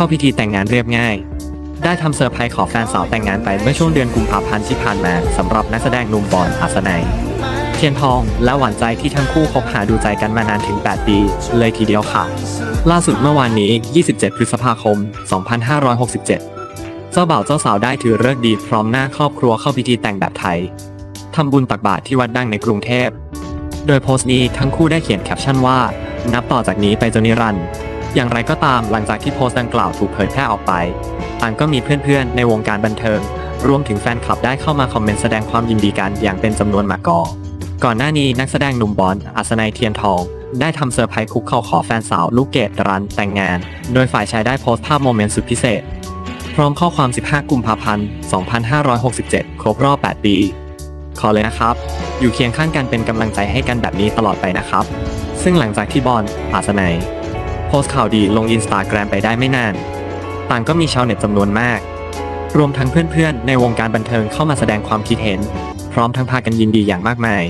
เข้าพิธีแต่งงานเรียบง่าย ได้ทำเซอร์ไพรส์ขอแฟนสาวแต่งงานไปเมื่อช่วงเดือนกุมภาพันธ์ที่ผ่านมาสำหรับนักแสดงหนุ่มบอลอัศนัยเทียนทองและหวานใจที่ทั้งคู่คบหาดูใจกันมานานถึง 8 ปี เลยทีเดียวค่ะ ล่าสุดเมื่อวานนี้ 27 พฤษภาคม 2567 เจ้าบ่าวเจ้าสาวได้ถือเลิกดีพร้อมหน้าครอบครัวเข้าพิธีแต่งแบบไทยทำบุญตักบาตรที่วัดดังในกรุงเทพ โดยโพสต์นี้ทั้งคู่ได้เขียนแคปชั่นว่า นับต่อจากนี้ไปจนนิรันดร์ อย่างไรก็ตามหลังจากที่โพสต์ดังกล่าวถูกเผยแพร่ออกไปต่างก็มีเพื่อนๆ ในวงการบันเทิง รวมถึงแฟนคลับได้เข้ามาคอมเมนต์แสดงความยินดีกันอย่างเป็นจำนวนมากก่อก่อนหน้านี้นักแสดงหนุ่มบอลอัศนัยเทียนทอง ได้ทำเซอร์ไพรส์คุกเข่าขอแฟนสาวลูกเกดรันแต่งงาน โดยฝ่ายชายได้โพสต์ภาพโมเมนต์สุดพิเศษ พร้อมข้อความ 15 กุมภาพันธ์ 2567 ครบรอบ 8 ปี ขอเลยนะครับ อยู่เคียงข้างกันเป็นกำลังใจให้กันแบบนี้ตลอดไปนะครับ ซึ่งหลังจากที่บอลอาสนัย โพสต์ข่าวดีลงอินสตาแกรมไปได้ไม่นาน ต่างก็มีชาวเน็ตจำนวนมาก รวมทั้งเพื่อนๆ ในวงการบันเทิงเข้ามาแสดงความคิดเห็น พร้อมทั้งพากันยินดีอย่างมากมาย